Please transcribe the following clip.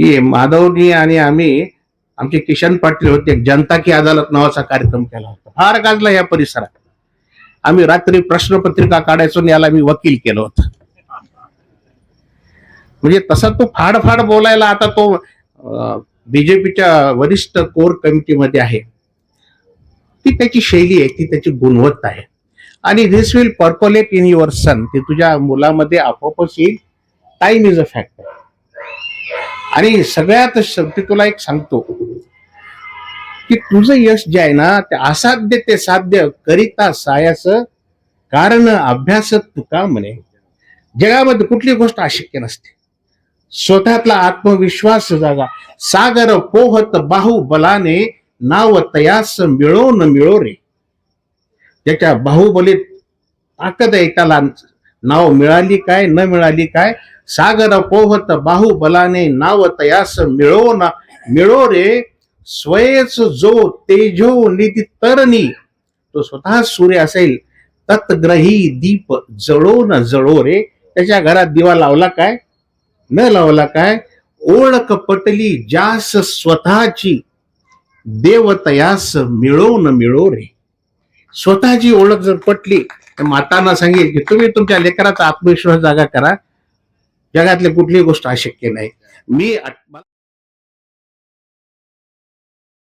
की माधवनी आणि आम्ही आमचे किशन पाटील होते जनता की अदालत नावाचा कार्यक्रम केला होता. फार गाजला या परिसरात. आम्ही रात्री प्रश्नपत्रिका काढायचो आणि याला मी वकील केलं होतं. म्हणजे तसा तो फाड फाड बोलायला आता तो बीजेपीच्या वरिष्ठ कोर कमिटीमध्ये आहे. ती त्याची शैली आहे ती त्याची गुणवत्ता आहे. आणि this will percolate in your son ते तुझ्या मुलामध्ये आपोआपच येईल. टाइम इज अ फॅक्टर आणि सगळ्यात शेवटी तुला एक सांगतो की तुझं यश जे आहे ना ते असाध्य ते साध्य करिता सायास कारण अभ्यास तुका म्हणे. जगामध्ये कुठली गोष्ट अशक्य नसते. स्वतःतला आत्मविश्वास जागा. सागर पोहत बाहुबलाने नाव तयास मिळो न मिळो रे. त्याच्या बाहुबलीत ताकद आहे त्याला नाव मिळाली काय न मिळाली काय सागर पोहत बाहुबलाने नाव तयास मिळो ना मिळो रे स्वयच जो तेजो निधी तरणी तो स्वतः सूर्य असेल. तत्ग्रही दीप जळो न जळो रे. त्याच्या घरात दिवा लावला काय? न लावला काय? ओळख पटली जास स्वतःची देवतयास मिळो न मिळो रे. स्वतःची ओळख जर पटली तर मातांना सांगेल की तुम्ही तुमच्या लेकराचा आत्मविश्वास जागा करा. जगातली कुठलीही गोष्ट अशक्य नाही. मी